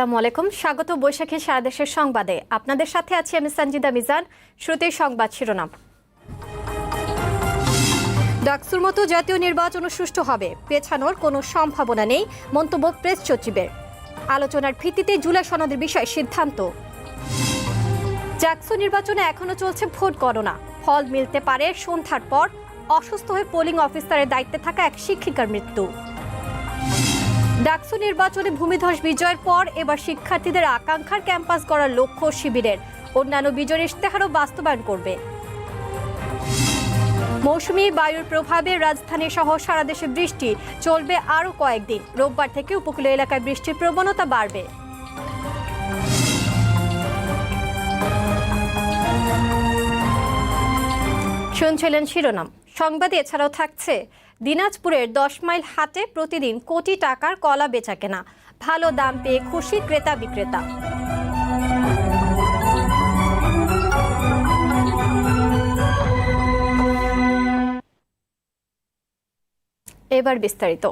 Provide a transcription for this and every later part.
আসসালামু আলাইকুম। স্বাগত বৈশাখী সারা দেশের সংবাদে। আপনাদের সাথে আছি আমি সঞ্জিদা মিজান। শ্রুতির সংবাদ শিরোনাম। ডাকসুর মতো জাতীয় নির্বাচনও সুষ্ঠু হবে। পেছানোর কোনো সম্ভাবনা নেই, মন্তব্য প্রেস সচিবের। আলোচনার ভিত্তিতে জুলাই সনদের বিষয়ে সিদ্ধান্ত। জাকসু নির্বাচনে এখনও চলছে ভোট গণনা। ফল মিলতে পারে সন্ধ্যার পর। অসুস্থ হয়ে পোলিং অফিসারের দায়িত্বে থাকা এক শিক্ষিকার মৃত্যু। ডাকসু নির্বাচনে ভূমিধস বিজয়ের পর এবার শিক্ষার্থীদের আকাঙ্ক্ষার ক্যাম্পাস করার লক্ষ্য শিবিরের। অন্যান্য বিজয়ের ইশতেহারও বাস্তবায়ন করবে। মৌসুমী বায়ুর প্রভাবে রাজধানী সহ সারা দেশে বৃষ্টি। চলবে আরও কয়েকদিন। রোববার থেকে উপকূলীয় এলাকায় বৃষ্টির প্রবণতা বাড়বে। শুনছিলেন শিরোনাম। সংবাদে এছাড়াও থাকছে দিনাজপুরের দশ মাইল হাটে প্রতিদিন কোটি টাকার কলা বেচা কেনা। ভালো দাম পেয়ে খুশি ক্রেতা বিক্রেতা। এবার বিস্তারিত।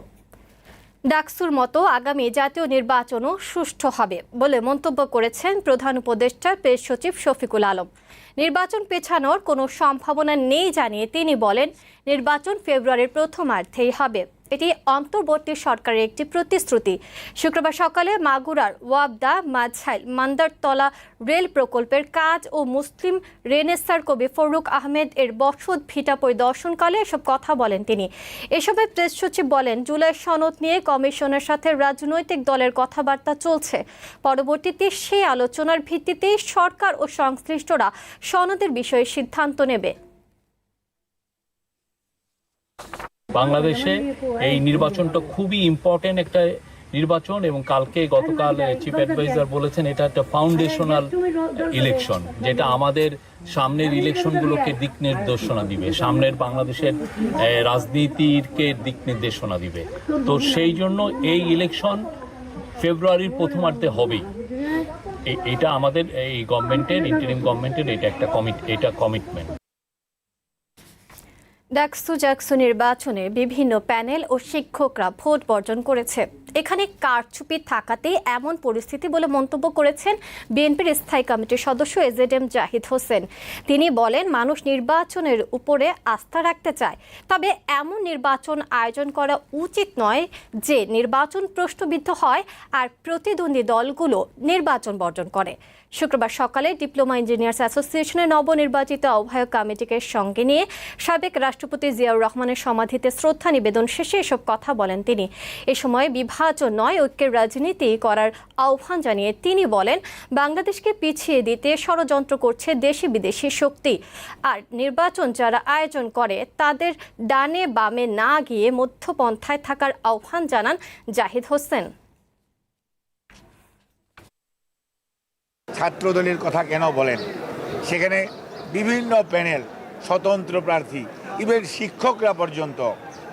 ডাকসুর মতো আগামী জাতীয় নির্বাচনও সুষ্ঠু হবে বলে মন্তব্য করেছেন প্রধান উপদেষ্টা প্রেস সচিব শফিকুল আলম। নির্বাচন পেছানোর কোনো সম্ভাবনা নেই জানিয়ে তিনি বলেন, নির্বাচন ফেব্রুয়ারির প্রথমার্ধেই হবে। এটি অন্তর্বর্তী সরকারের একটি প্রতিশ্রুতি। শুক্রবার সকালে মাগুরার ওয়াবদা মাঝাইল মান্দারতলা রেল প্রকল্পের কাজ ও মুসলিম রেনেসার কবি ফরুক আহমেদ এর বসত ভিটা পরিদর্শনকালে এসব কথা বলেন তিনি। এ সময় প্রেস সচিব বলেন, জুলাই সনদ নিয়ে কমিশনের সাথে রাজনৈতিক দলের কথাবার্তা চলছে। পরবর্তীতে সেই আলোচনার ভিত্তিতেই সরকার ও সংশ্লিষ্টরা সনদের বিষয়ে সিদ্ধান্ত নেবে। বাংলাদেশে এই নির্বাচনটা খুবই ইম্পর্টেন্ট একটা নির্বাচন এবং কালকে গতকাল চিফ অ্যাডভাইজার বলেছেন এটা একটা ফাউন্ডেশনাল ইলেকশন যেটা আমাদের সামনের ইলেকশনগুলোকে দিক নির্দেশনা দিবে সামনের বাংলাদেশের আহ, রাজনীতিকে দিক নির্দেশনা দিবে। তো সেই জন্য এই ইলেকশন ফেব্রুয়ারির প্রথমার্ধে হবেই। এটা আমাদের এই গভর্নমেন্টের ইন্টারিম গভর্নমেন্টের এটা একটা কমিট এটা কমিটমেন্ট ডাকসু জাকসু নির্বাচনে বিভিন্ন প্যানেল ও শিক্ষকরা ভোট বর্জন করেছে। এখানে কারচুপি থাকাতেই এমন পরিস্থিতি বলে মন্তব্য করেছেন বিএনপির স্থায়ী কমিটির সদস্য এজেড এম জাহিদ হোসেন। তিনি বলেন, মানুষ নির্বাচনের উপরে আস্থা রাখতে চায়। তবে এমন নির্বাচন আয়োজন করা উচিত নয় যে নির্বাচন প্রশ্নবিদ্ধ হয় আর প্রতিদ্বন্দ্বী দলগুলো নির্বাচন বর্জন করে। শুক্রবার সকালে ডিপ্লোমা ইঞ্জিনিয়ার্স অ্যাসোসিয়েশনের নবনির্বাচিত আহ্বায়ক কমিটিকে সঙ্গে নিয়ে সাবেক রাষ্ট্রপতি জিয়াউর রহমানের সমাধিতে শ্রদ্ধা নিবেদন শেষে এসব কথা বলেন তিনি। এ সময় বিভাজন নয়, ঐক্যের রাজনীতি করার আহ্বান জানিয়ে তিনি বলেন, বাংলাদেশকে পিছিয়ে দিতে ষড়যন্ত্র করছে দেশি বিদেশি শক্তি। আর নির্বাচন যারা আয়োজন করে, তাদের ডানে বামে না গিয়ে মধ্যপন্থায় থাকার আহ্বান জানান জাহিদ হোসেন। ছাত্রদলের কথা কেন বলেন? সেখানে বিভিন্ন প্যানেল, স্বতন্ত্র প্রার্থী ইভেন শিক্ষকরা পর্যন্ত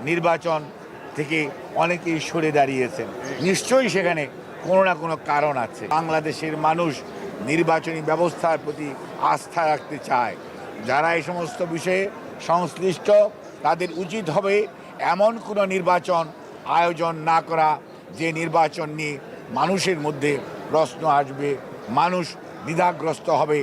নির্বাচন থেকে অনেকেই সরে দাঁড়িয়েছেন। নিশ্চয়ই সেখানে কোনো না কোনো কারণ আছে। বাংলাদেশের মানুষ নির্বাচনী ব্যবস্থার প্রতি আস্থা রাখতে চায়। যারা এই সমস্ত বিষয়ে সংশ্লিষ্ট, তাদের উচিত হবে এমন কোনো নির্বাচন আয়োজন না করা, যে নির্বাচন নিয়ে মানুষের মধ্যে প্রশ্ন আসবে, মানুষ দ্বিধাগ্রস্ত হবে।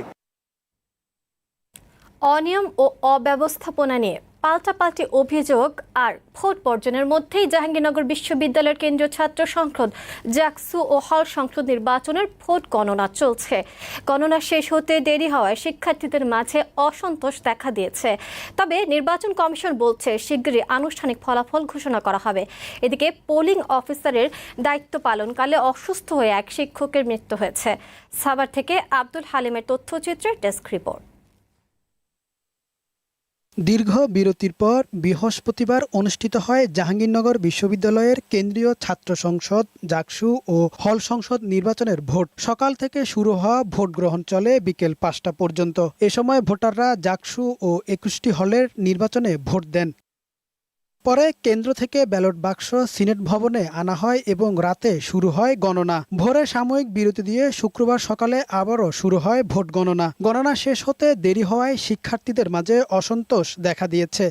অনিয়ম ও অব্যবস্থাপনা নিয়ে পাল্টাপাল্টি অভিযোগ আর ভোট বর্জনের মধ্যেই জাহাঙ্গীরনগর বিশ্ববিদ্যালয়ের কেন্দ্রীয় ছাত্র সংসদ জাকসু ও হল সংসদ নির্বাচনের ভোট গণনা চলছে। গণনা শেষ হতে দেরি হওয়ায় শিক্ষার্থীদের মাঝে অসন্তোষ দেখা দিয়েছে। তবে নির্বাচন কমিশন বলছে শিগগিরই আনুষ্ঠানিক ফলাফল ঘোষণা করা হবে। এদিকে পোলিং অফিসারের দায়িত্ব পালনকালে অসুস্থ হয়ে এক শিক্ষকের মৃত্যু হয়েছে। সাভার থেকে আব্দুল হালিমের তথ্যচিত্রের ডেস্ক রিপোর্ট। দীর্ঘ বিরতির পর বৃহস্পতিবার অনুষ্ঠিত হয় জাহাঙ্গীরনগর বিশ্ববিদ্যালয়ের কেন্দ্রীয় ছাত্র সংসদ জাকসু ও হল সংসদ নির্বাচনের ভোট। সকাল থেকে শুরু হওয়া ভোট গ্রহণ চলে বিকেল পাঁচটা পর্যন্ত। এ সময় ভোটাররা জাকসু ও একুশটি হলের নির্বাচনে ভোট দেন। পরে কেন্দ্র থেকে ব্যালট বাক্স সিনেট ভবনে আনা হয় এবং রাতে শুরু হয় গণনা। ভোরে সাময়িক বিরতি দিয়ে শুক্রবার সকালে আবারও শুরু হয় ভোট গণনা। গণনা শেষ হতে দেরি হওয়ায় শিক্ষার্থীদের মাঝে অসন্তোষ দেখা দিয়েছে।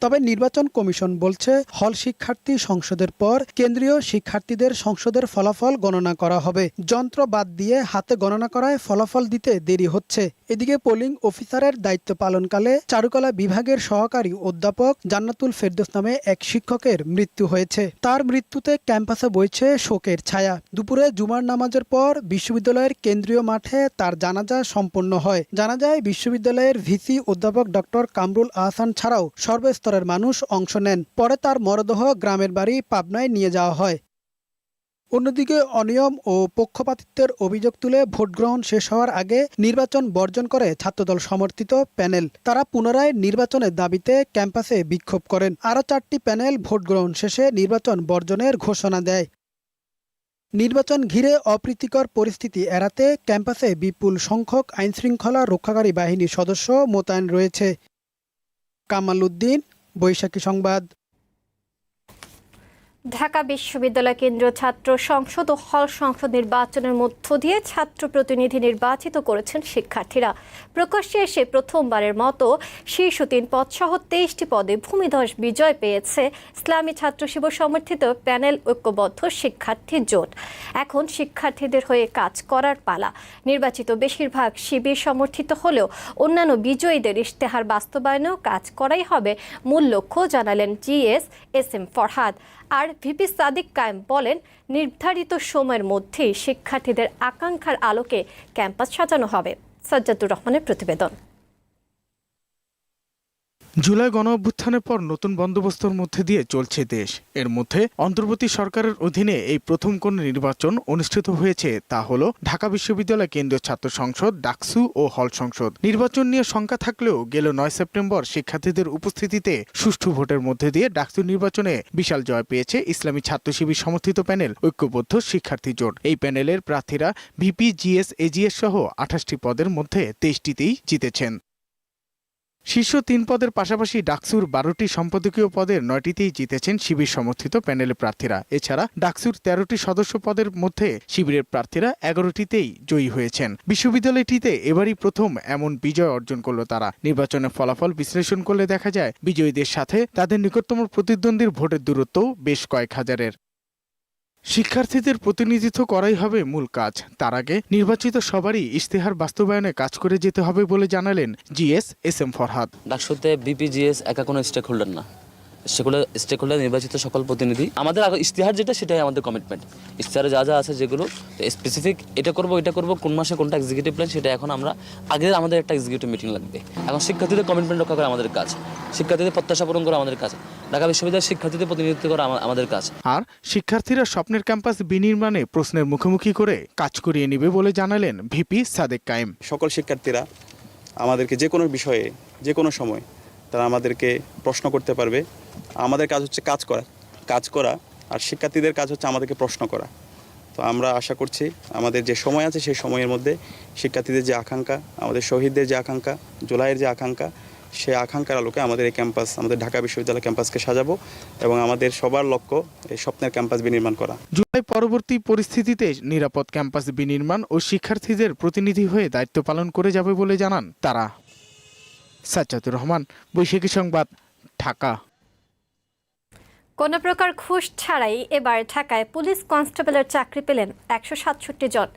তবে নির্বাচন কমিশন বলছে, হল শিক্ষার্থী সংসদের পর কেন্দ্রীয় শিক্ষার্থীদের সংসদের ফলাফল গণনা করা হবে। যন্ত্র বাদ দিয়ে হাতে গণনা করায় ফলাফল দিতে দেরি হচ্ছে। এদিকে পোলিং অফিসারের দায়িত্ব পালনকালে চারুকলা বিভাগের সহকারী অধ্যাপক জান্নাতুল ফেরদৌস নামে এক শিক্ষকের মৃত্যু হয়েছে। তার মৃত্যুতে ক্যাম্পাসে বইছে শোকের ছায়া। দুপুরে জুমার নামাজের পর বিশ্ববিদ্যালয়ের কেন্দ্রীয় মাঠে তার জানাজা সম্পন্ন হয়। জানা যায়, বিশ্ববিদ্যালয়ের ভিসি অধ্যাপক ডক্টর কামরুল আহসান ছাড়াও সর্বস্তরের মানুষ অংশ নেন। পরে তার মরদেহ গ্রামের বাড়ি পাবনায় নিয়ে যাওয়া হয়। অন্যদিকে অনিয়ম ও পক্ষপাতিত্বের অভিযোগ তুলে ভোটগ্রহণ শেষ হওয়ার আগে নির্বাচন বর্জন করে ছাত্রদল সমর্থিত প্যানেল। তারা পুনরায় নির্বাচনের দাবিতে ক্যাম্পাসে বিক্ষোভ করেন। আরও চারটি প্যানেল ভোটগ্রহণ শেষে নির্বাচন বর্জনের ঘোষণা দেয়। নির্বাচন ঘিরে অপ্রীতিকর পরিস্থিতি এড়াতে ক্যাম্পাসে বিপুল সংখ্যক আইনশৃঙ্খলা রক্ষাকারী বাহিনীর সদস্য মোতায়েন রয়েছে। কামাল উদ্দিন বৈশাখী সংবাদ। ঢাকা বিশ্ববিদ্যালয় কেন্দ্রীয় ছাত্র সংসদ ও হল সংসদ নির্বাচনের মধ্য দিয়ে ছাত্র প্রতিনিধি নির্বাচিত করেছেন শিক্ষার্থীরা। প্রকাশ্যে এসে প্রথমবারের মতো শীর্ষ তিন পদ পদসহ তেইশটি পদে ভূমিধস বিজয় পেয়েছে ইসলামী ছাত্র শিব সমর্থিত প্যানেল ঐক্যবদ্ধ শিক্ষার্থী জোট। এখন শিক্ষার্থীদের হয়ে কাজ করার পালা। নির্বাচিত বেশিরভাগ শিবির সমর্থিত হলেও অন্যান্য বিজয়ীদের ইশতেহার বাস্তবায়নেও কাজ করাই হবে মূল লক্ষ্য, জানালেন জিএস এস এম ফরহাদ। আর ভিপি সাদিক কায়েম বলেন, নির্ধারিত সময়ের মধ্যেই শিক্ষার্থীদের আকাঙ্ক্ষার আলোকে ক্যাম্পাস সাজানো হবে। সাজ্জাদুর রহমানের প্রতিবেদন। জুলাই গণ অভ্যুত্থানের পর নতুন বন্দোবস্তর মধ্যে দিয়ে চলছে দেশ। এর মধ্যে অন্তর্বর্তী সরকারের অধীনে এই প্রথম কোন নির্বাচন অনুষ্ঠিত হয়েছে। তা হল ঢাকা বিশ্ববিদ্যালয় কেন্দ্রীয় ছাত্র সংসদ, ডাকসু ও হল সংসদ। নির্বাচন নিয়ে শঙ্কা থাকলেও গেল নয় সেপ্টেম্বর শিক্ষার্থীদের উপস্থিতিতে সুষ্ঠু ভোটের মধ্যে দিয়ে ডাকসু নির্বাচনে বিশাল জয় পেয়েছে ইসলামী ছাত্র শিবির সমর্থিত প্যানেল ঐক্যবদ্ধ শিক্ষার্থী জোট। এই প্যানেলের প্রার্থীরা ভিপি, জিএস, এজিএস সহ আঠাশটি পদের মধ্যে তেইশটিতেই জিতেছেন। শীর্ষ তিন পদের পাশাপাশি ডাকসুর বারোটি সম্পাদকীয় পদের নয়টিতেই জিতেছেন শিবির সমর্থিত প্যানেলের প্রার্থীরা। এছাড়া ডাকসুর তেরোটি সদস্য পদের মধ্যে শিবিরের প্রার্থীরা এগারোটিতেই জয়ী হয়েছেন। বিশ্ববিদ্যালয়টিতে এবারই প্রথম এমন বিজয় অর্জন করল তারা। নির্বাচনের ফলাফল বিশ্লেষণ করলে দেখা যায়, বিজয়ীদের সাথে তাদের নিকটতম প্রতিদ্বন্দ্বীর ভোটের দূরত্বও বেশ কয়েক হাজারের। শিক্ষার্থীদের প্রতিনিধিত্ব করাই হবে মূল কাজ। তার আগে নির্বাচিত সবারই ইশতেহার বাস্তবায়নে কাজ করে যেতে হবে বলে জানালেন জিএস এস এম ফরহাদ। ডাকসুতে বিপিজিএস একা কোনো স্টেক হোল্ডার না। সেগুলো স্টেক হোল্ডার নির্বাচিত সকল প্রতিনিধি আমাদের আগে ইশতেহার যেটা সেটাই আমাদের কমিটমেন্ট ইশতেহারে যা যা আছে যেগুলো স্পেসিফিক এটা করব এটা করব কোন মাসে কোনটা এক্সিকিউটিভ প্ল্যান সেটা এখন আমরা আগে আমাদের একটা এক্সিকিউটিভ মিটিং লাগবে। এখন শিক্ষার্থীদের কমিটমেন্ট রক্ষা করা আমাদের কাজ। শিক্ষার্থীদের প্রত্যাশা পূরণ করা আমাদের কাজ। ঢাকা বিশ্ববিদ্যালয়ের শিক্ষার্থীদের প্রতিনিধিত্ব করা আমাদের কাজ। আর শিক্ষার্থীরা স্বপ্নের ক্যাম্পাস বিনির্মাণে প্রশ্নের মুখোমুখি করে কাজ করিয়ে নেবে বলে জানালেন ভিপি সাদেক কায়েম। সকল শিক্ষার্থীরা আমাদেরকে যে কোনো বিষয়ে যে কোনো সময় তারা আমাদেরকে প্রশ্ন করতে পারবে। আমাদের কাজ হচ্ছে কাজ করা কাজ করা, আর শিক্ষার্থীদের কাজ হচ্ছে আমাদেরকে প্রশ্ন করা। তো আমরা আশা করছি আমাদের যে সময় আছে সেই সময়ের মধ্যে শিক্ষার্থীদের যে আকাঙ্ক্ষা, আমাদের শহীদদের যে আকাঙ্ক্ষা, জুলাইয়ের যে আকাঙ্ক্ষা সেই আকাঙ্ক্ষার আলোকে আমাদের এই ক্যাম্পাস, আমাদের ঢাকা বিশ্ববিদ্যালয় ক্যাম্পাসকে সাজাবো এবং আমাদের সবার লক্ষ্য এই স্বপ্নের ক্যাম্পাস বিনির্মাণ করা। জুলাই পরবর্তী পরিস্থিতিতে নিরাপদ ক্যাম্পাস বিনির্মাণ ও শিক্ষার্থীদের প্রতিনিধি হয়ে দায়িত্ব পালন করে যাবে বলে জানান তারা। সাজ্জাদুর রহমান, বৈশাখী সংবাদ, ঢাকা। কোনো প্রকার ঘুষ ছাড়াই এবার ঢাকায় পুলিশ কনস্টেবলের চাকরি পেলেন একশো সাতষট্টি জন।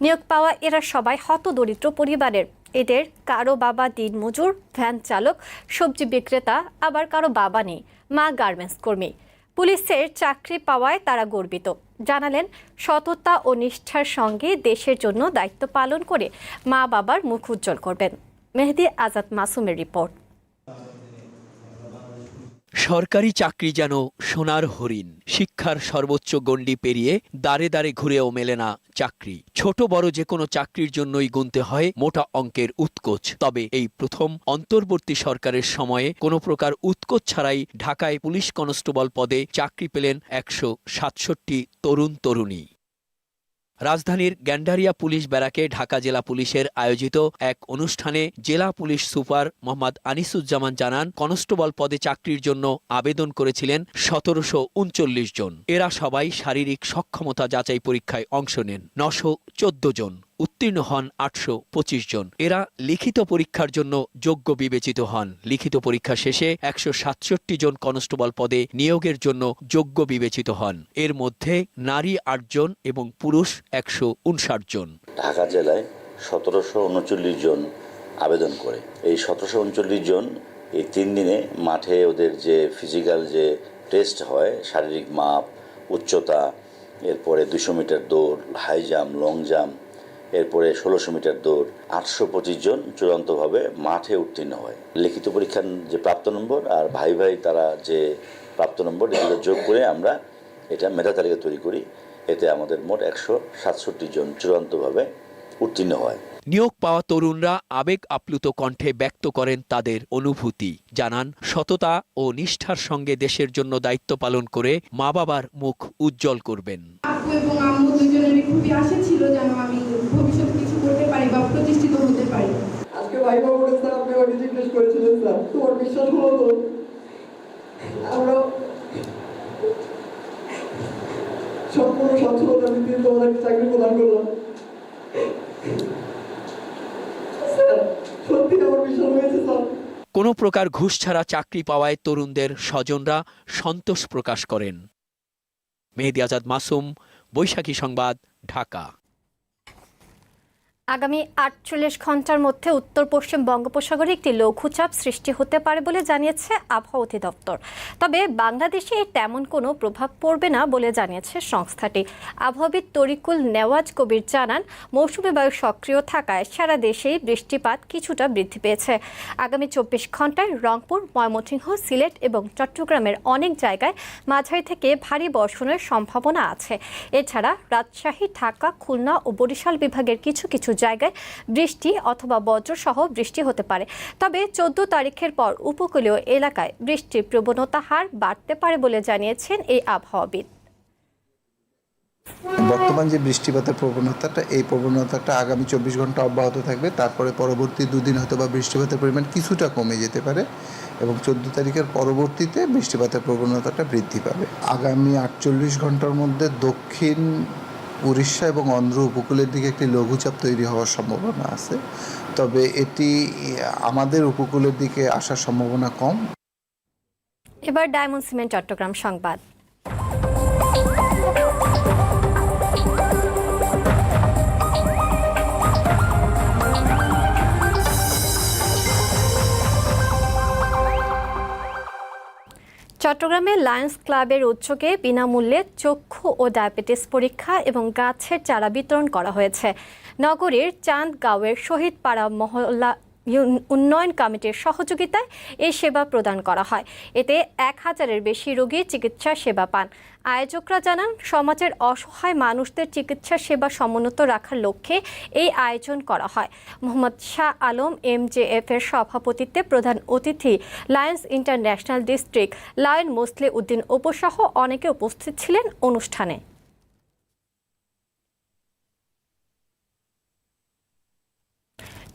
নিয়োগ পাওয়া এরা সবাই হতদরিদ্র পরিবারের। এদের কারও বাবা দিনমজুর ভ্যান চালক, সবজি বিক্রেতা, আবার কারও বাবা নেই, মা গার্মেন্টস কর্মী। পুলিশের চাকরি পাওয়ায় তারা গর্বিত। জানালেন, সততা ও নিষ্ঠার সঙ্গে দেশের জন্য দায়িত্ব পালন করে মা বাবার মুখ উজ্জ্বল করবেন। মেহেদি আজাদ মাসুমের রিপোর্ট। সরকারি চাকরি যেন সোনার হরিণ, শিক্ষার সর্বোচ্চ গণ্ডি পেরিয়ে দাঁড়ে দাঁড়ে ঘুরেও মেলে না চাকরি। ছোট বড় যে কোনো চাকরির জন্যই গুনতে হয় মোটা অঙ্কের উৎকোচ। তবে এই প্রথম অন্তর্বর্তী সরকারের সময়ে কোনো প্রকার উৎকোচ ছাড়াই ঢাকায় পুলিশ কনস্টেবল পদে চাকরি পেলেন একশো সাতষট্টি তরুণ তরুণী রাজধানীর গ্যান্ডারিয়া পুলিশ ব্যারাকে ঢাকা জেলা পুলিশের আয়োজিত এক অনুষ্ঠানে জেলা পুলিশ সুপার মোহাম্মদ আনিসুজ্জামান জানান, কনস্টেবল পদে চাকরির জন্য আবেদন করেছিলেন সতেরোশো উনচল্লিশ জন। এরা সবাই শারীরিক সক্ষমতা যাচাই পরীক্ষায় অংশ নেন। নশো চোদ্দ জন। উত্তীর্ণ হন আটশো পঁচিশ জন। এরা লিখিত পরীক্ষার জন্য যোগ্য বিবেচিত হন। লিখিত পরীক্ষা শেষে একশো সাতষট্টি জন কনস্টেবল পদে নিয়োগের জন্য যোগ্য বিবেচিত হন। এর মধ্যে নারী আটজন এবং পুরুষ একশো উনষাট জন। ঢাকা জেলায় সতেরোশো উনচল্লিশ জন আবেদন করে। এই সতেরোশো উনচল্লিশ জন এই তিন দিনে মাঠে ওদের যে ফিজিক্যাল যে টেস্ট হয়, শারীরিক মাপ, উচ্চতা, এরপরে দুশো মিটার দৌড় হাই জাম্প লং জাম্প এরপরে ষোলোশো মিটার দৌড়। আটশো পঁচিশ জন চূড়ান্তভাবে মাঠে উত্তীর্ণ হয়। লিখিত পরীক্ষার যে প্রাপ্ত নম্বর আর ভাই ভাই তারা যে প্রাপ্ত নম্বর এগুলো যোগ করে আমরা এটা মেধা তালিকা তৈরি করি। এতে আমাদের মোট একশো সাতষট্টি জন চূড়ান্তভাবে উত্তীর্ণ হয়। নিয়োগ পাওয়া তরুণরা আবেগ আপ্লুত কণ্ঠে ব্যক্ত করেন তাদের অনুভূতি। জানান সততা ও নিষ্ঠার সঙ্গে দেশের জন্য দায়িত্ব পালন করে মা বাবার মুখ উজ্জ্বল করবেন। আপু এবং আম্মু দুজনেরই খুবই আশা ছিল যেন আমি ভবিষ্যতে কিছু করতে পারি বা প্রতিষ্ঠিত হতে পারি ভাই স্যার আপনি আমাকে জিজ্ঞেস করেছিলেন স্যার। তোমার বিশ্বাস হলো তো? আমরা সম্পূর্ণ তোমাদেরকে চাকরি প্রদান করলাম। কোনো প্রকার ঘুষ ছাড়া চাকরি পাওয়ায় তরুণদের স্বজনরা সন্তোষ প্রকাশ করেন। মেহেদি আজাদ মাসুম, বৈশাখী সংবাদ, ঢাকা। আগামী আটচল্লিশ ঘণ্টার মধ্যে উত্তর পশ্চিম বঙ্গোপসাগরে একটি লঘুচাপ সৃষ্টি হতে পারে বলে জানিয়েছে আবহাওয়া অধিদপ্তর। তবে বাংলাদেশে তেমন কোনো প্রভাব পড়বে না বলে জানিয়েছে সংস্থাটি। আবহাওয়াবিদ তরিকুল নেওয়াজ কবির জানান, মৌসুমী বায়ু সক্রিয় থাকায় সারা দেশেই বৃষ্টিপাত কিছুটা বৃদ্ধি পেয়েছে। আগামী চব্বিশ ঘন্টায় রংপুর, ময়মনসিংহ, সিলেট এবং চট্টগ্রামের অনেক জায়গায় মাঝারি থেকে ভারী বর্ষণের সম্ভাবনা আছে। এছাড়া রাজশাহী, ঢাকা, খুলনা ও বরিশাল বিভাগের কিছু কিছু জায়গায় বৃষ্টি অথবা বজ্রসহ বৃষ্টি হতে পারে। তবে চোদ্দ তারিখের পর উপকূলীয় এলাকায় বৃষ্টির প্রবণতা হার বাড়তে পারে বলে জানিয়েছেন এই আবহাওয়াবিদ। বর্তমান যে বৃষ্টিপাতের প্রবণতাটা, এই প্রবণতাটা আগামী চব্বিশ ঘণ্টা অব্যাহত থাকবে। তারপরে পরবর্তী দুদিন হয়তো বা বৃষ্টিপাতের পরিমাণ কিছুটা কমে যেতে পারে এবং চোদ্দ তারিখের পরবর্তীতে বৃষ্টিপাতের প্রবণতাটা বৃদ্ধি পাবে। আগামী আটচল্লিশ ঘণ্টার মধ্যে দক্ষিণ উড়িষ্যা এবং অন্ধ্র উপকূলের দিকে একটি লঘুচাপ তৈরি হওয়ার সম্ভাবনা আছে। তবে এটি আমাদের উপকূলের দিকে আসার সম্ভাবনা কম। এবার ডায়মন্ড সিমেন্ট চট্টগ্রাম সংবাদ। চট্টগ্রামে লায়ন্স ক্লাবের উদ্যোগে বিনামূল্যে চক্ষু ও ডায়াবেটিস পরীক্ষা এবং গাছের চারা বিতরণ করা হয়েছে। নগরীর চাঁদগাঁওয়ের শহীদ পাড়া মহল্লা উন্নয়ন কমিটির সহযোগিতায় এই সেবা প্রদান করা হয়। এতে এক হাজারের বেশি রোগী চিকিৎসা সেবা পান। আয়োজকরা জানান, সমাজের অসহায় মানুষদের চিকিৎসা সেবা সমুন্নত রাখার লক্ষ্যে এই আয়োজন করা হয়। মোহাম্মদ শাহ আলম এমজেএফ এর সভাপতিত্বে প্রধান অতিথি, lions international district, lion Mosle Uddin উপসহ অনেকে উপস্থিত ছিলেন অনুষ্ঠানে।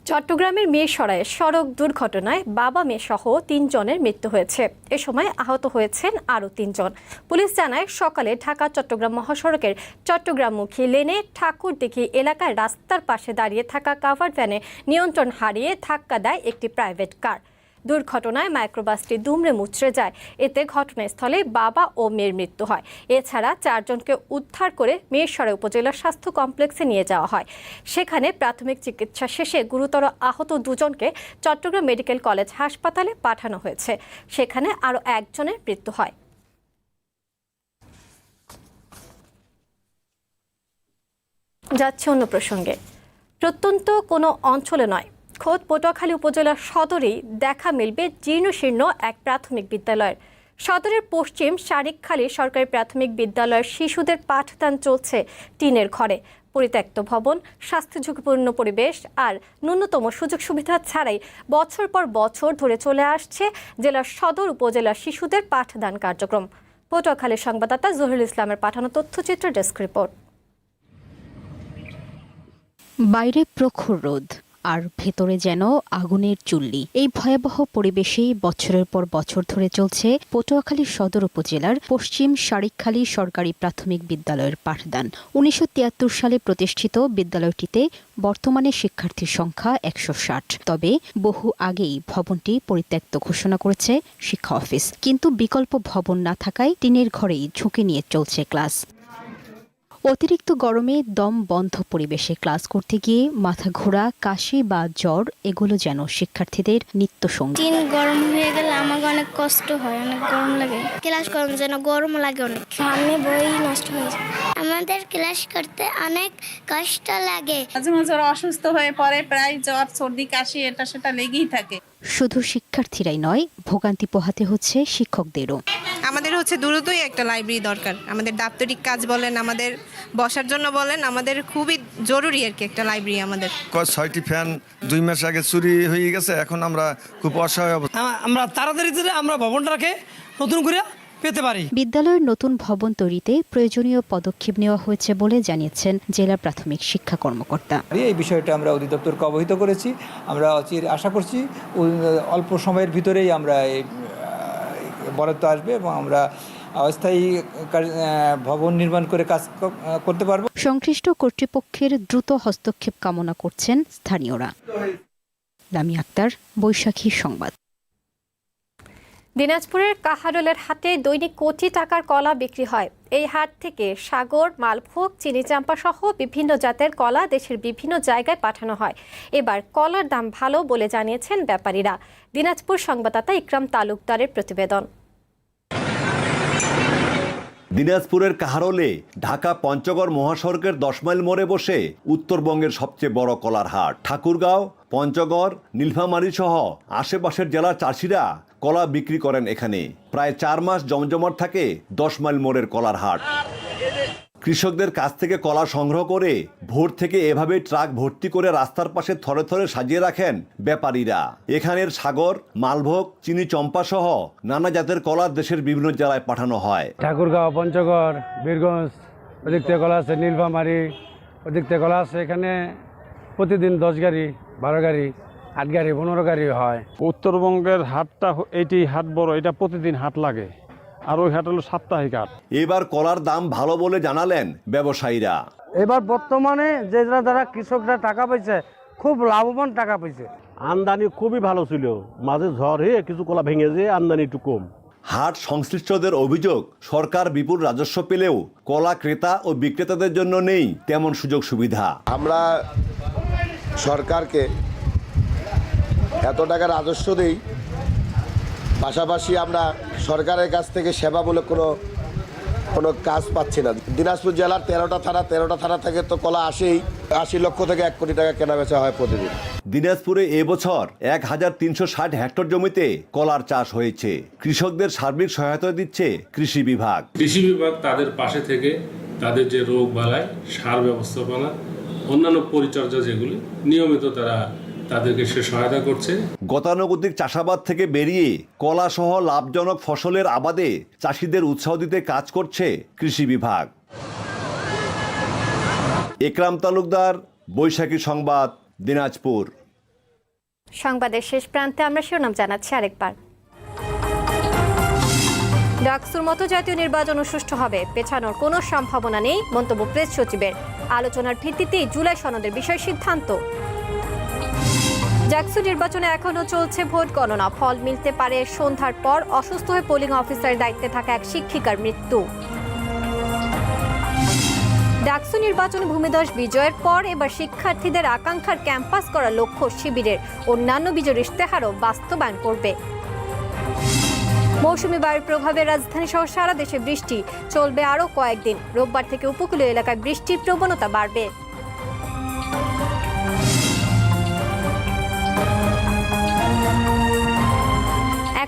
চট্টগ্রামের মেয়েসরায় সড়ক দুর্ঘটনায় বাবা মেয়ে সহ তিনজনের মৃত্যু হয়েছে। এ সময় আহত হয়েছেন আরও তিনজন। পুলিশ জানায়, সকালে ঢাকা চট্টগ্রাম মহাসড়কের চট্টগ্রামমুখী লেনে ঠাকুরদিঘি এলাকায় রাস্তার পাশে দাঁড়িয়ে থাকা কাভার ভ্যানে নিয়ন্ত্রণ হারিয়ে ধাক্কা দেয় একটি প্রাইভেট কার। দুর্ঘটনায় মাইক্রোবাসটি দুমড়ে মুচড়ে যায়। এতে ঘটনাস্থলে বাবা ও মেয়ের মৃত্যু হয়। এছাড়া চারজনকে উদ্ধার করে মেয়েরসরে উপজেলা স্বাস্থ্য কমপ্লেক্সে নিয়ে যাওয়া হয়। সেখানে প্রাথমিক চিকিৎসা শেষে গুরুতর আহত দুজনকে চট্টগ্রাম মেডিকেল কলেজ হাসপাতালে পাঠানো হয়েছে। সেখানে আরও একজনের মৃত্যু হয়। যাচ্ছে অন্য প্রসঙ্গে। প্রত্যন্ত কোনো অঞ্চলে নয়। খোদ পটুয়াখালী উপজেলার সদরেই দেখা মিলবে জীর্ণশীর্ণ এক প্রাথমিক বিদ্যালয়ের সদরের পশ্চিম শারিকখালী সরকারি প্রাথমিক বিদ্যালয়ের শিশুদের পাঠদান চলছে টিনের ঘরে। পরিত্যক্ত ভবন স্বাস্থ্য ঝুঁকিপূর্ণ পরিবেশ আর ন্যূনতম সুযোগ সুবিধা ছাড়াই বছর পর বছর ধরে চলে আসছে জেলার সদর উপজেলার শিশুদের পাঠদান কার্যক্রম। পটুয়াখালীর সংবাদদাতা জহিরুল ইসলামের পাঠানো তথ্যচিত্র ডেস্ক রিপোর্ট। বাইরে প্রখর রোদ। আর ভেতরে যেন আগুনের চুল্লি। এই ভয়াবহ পরিবেশেই বছরের পর বছর ধরে চলছে পটুয়াখালী সদর উপজেলার পশ্চিম শারিকখালী সরকারি প্রাথমিক বিদ্যালয়ের পাঠদান। উনিশশো তিয়াত্তর সালে প্রতিষ্ঠিত বিদ্যালয়টিতে বর্তমানে শিক্ষার্থীর সংখ্যা একশো ষাট। তবে বহু আগেই ভবনটি পরিত্যক্ত ঘোষণা করেছে শিক্ষা অফিস। কিন্তু বিকল্প ভবন না থাকায় টিনের ঘরেই ঝুঁকি নিয়ে চলছে ক্লাস। অতিরিক্ত গরমে দম বন্ধ পরিবেশে ক্লাস করতে গিয়ে মাথা ঘোরা কাশি বা জ্বর এগুলো যেন শিক্ষার্থীদের নিত্য সঙ্গী। দিন গরম হয়ে গেলে আমাকে অনেক কষ্ট হয় অনেক গরম লাগে। ক্লাস করুন যেন গরম লাগে অনেক। সামনে বই নষ্ট হয়ে যায়। আমাদের ক্লাস করতে অনেক কষ্ট লাগে। মাঝে মাঝে অসুস্থ হয়ে পড়ে প্রায় জ্বর সর্দি কাশি এটা সেটা লেগেই থাকে। শুধু শিক্ষার্থীরাই নয় ভোগান্তি পোহাতে হচ্ছে শিক্ষকদেরও। আমাদের হচ্ছে দ্রুতই একটা লাইব্রেরি দরকার। আমাদের দাপ্তরিক কাজ বলেন আমাদের বসার জন্য বলেন আমাদের খুবই জরুরি আর কি একটা লাইব্রেরি আমাদের। ছয়টি ফ্যান দুই মাস আগে চুরি হয়ে গেছে এখন আমরা খুব অসহায় অবস্থা। আমরা তাড়াতাড়ি আমরা ভবনটাকে নতুন করে পেতে পারি। বিদ্যালয়ের নতুন ভবন তৈরিতে প্রয়োজনীয় পদক্ষেপ নেওয়া হয়েছে বলে জানিয়েছেন জেলা প্রাথমিক শিক্ষা কর্মকর্তা। এই বিষয়টা আমরা অধিদপ্তরকে অবহিত করেছি। আমরা অচির আশা করছি অল্প সময়ের ভিতরেই আমরা এই বরাদ্দ আসবে এবং আমরা অস্থায়ী ভবন নির্মাণ করে কাজ করতে পারব। সংশ্লিষ্ট কর্তৃপক্ষের দ্রুত হস্তক্ষেপ কামনা করছেন স্থানীয়রা। লামি আক্তার বৈশাখী সংবাদ। দিনাজপুরের কাহারোলের হাটে দৈনিক কোটি টাকার কলা বিক্রি হয়। এই হাট থেকে সাগর, মালভোগ, চিনি চাম্পা সহ বিভিন্ন জাতের কলা দেশের বিভিন্ন জায়গায় পাঠানো হয়। এবার কলার দাম ভালো বলে জানিয়েছেন ব্যাপারীরা। দিনাজপুর সংবাদদাতা ইকরাম তালুকদারের প্রতিবেদন। দিনাজপুরের কাহারলে ঢাকা পঞ্চগড় মহাসড়কের দশ মাইল মোড়ে বসে উত্তরবঙ্গের সবচেয়ে বড় কলার হাট। ঠাকুরগাঁও, পঞ্চগড়, নীলফামারী সহ আশেপাশের জেলার চাষিরা কলা বিক্রি করেন এখানে। প্রায় চার মাস জমজমাট থাকে দশ মাইল মোড়ের কলার হাট। কৃষকদের কাছ থেকে কলা সংগ্রহ করে ভোর থেকে এভাবে ট্রাক ভর্তি করে রাস্তার পাশে থরে থরে সাজিয়ে রাখেন ব্যাপারীরা। এখানের সাগর, মালভোগ, চিনি চম্পা সহ নানা জাতের কলা দেশের বিভিন্ন জেলায় পাঠানো হয়। ঠাকুরগাঁও, পঞ্চগড়, বীরগঞ্জ থেকে কলা আছে নীলফামারি থেকে কলা আছে এখানে প্রতিদিন দশ গাড়ি, বারো গাড়ি। আট গাড়ি পনেরো গাড়ি হয়। উত্তরবঙ্গের হাটটা এইটি হাট বড় এটা প্রতিদিন হাট লাগে। আর ওই হাট হলো সাপ্তাহিক হাট। এবার কলার দাম ভালো বলে জানালেন ব্যবসায়ীরা। এবার বর্তমানে যে যারা কৃষকরা টাকা পাইছে খুব লাভবান টাকা পাইছে। আমদানি খুবই ভালো ছিল। মাঝে ঝড় হয়ে কিছু কলা ভেঙে যেয়ে আমদানি একটু কম। হাট সংশ্লিষ্টদের অভিযোগ সরকার বিপুল রাজস্ব পেলেও কলা ক্রেতা ও বিক্রেতাদের জন্য নেই তেমন সুযোগ সুবিধা। আমরা সরকারকে এত টাকা রাজস্ব দেই পাশাপাশি আমরা সরকারের কাছ থেকে সেবামূলক কোনো কোনো কাজ পাচ্ছি না। দিনাজপুর জেলার তেরোটা থানা তেরোটা থানা থেকে তো কলা আসেই আশি লক্ষ থেকে এক কোটি টাকা কেনা বেচা হয় প্রতিদিন। দিনাজপুরে এবছর এক হাজার তিনশো ষাট হেক্টর জমিতে কলার চাষ হয়েছে। কৃষকদের সার্বিক সহায়তা দিচ্ছে কৃষি বিভাগ। কৃষি বিভাগ তাদের পাশে থেকে তাদের যে রোগ বালাই সার ব্যবস্থাপনা অন্যান্য পরিচর্যা যেগুলি নিয়মিত তারা তাদেরকে সে সহায়তা করছে। গতানুগতিক চাষাবাদ থেকে বেরিয়ে কলা সহ লাভজনক ফসলের আবাদে চাষিদের উৎসাহ দিতে কাজ করছে কৃষি বিভাগ। একরাম তালুকদার বৈশাখী সংবাদ দিনাজপুর। সংবাদের শেষ প্রান্তে আমরা শিরোনাম জানাচ্ছি আরেকবার। ডাকসুর মতো জাতীয় নির্বাচন সুষ্ঠু হবে পেছানোর কোনো সম্ভাবনা নেই মন্তব্য প্রেস সচিবের। আলোচনার ভিত্তিতে জুলাই সনদের বিষয় সিদ্ধান্ত। জাকসু নির্বাচনে এখনও চলছে ভোট গণনা। ফল মিলতে পারে সন্ধ্যার পর। অসুস্থ হয়ে পোলিং অফিসারের দায়িত্বে থাকা এক শিক্ষিকার মৃত্যু। ডাকসু নির্বাচনে ভূমিধস বিজয়ের পর এবার শিক্ষার্থীদের আকাঙ্ক্ষার ক্যাম্পাস করা লক্ষ্য শিবিরের। অন্যান্য বিজয়ের ইশতেহারও বাস্তবায়ন করবে। মৌসুমি বায়ুর প্রভাবে রাজধানী সহ সারা দেশে বৃষ্টি। চলবে আরও কয়েকদিন। রোববার থেকে উপকূলীয় এলাকায় বৃষ্টির প্রবণতা বাড়বে।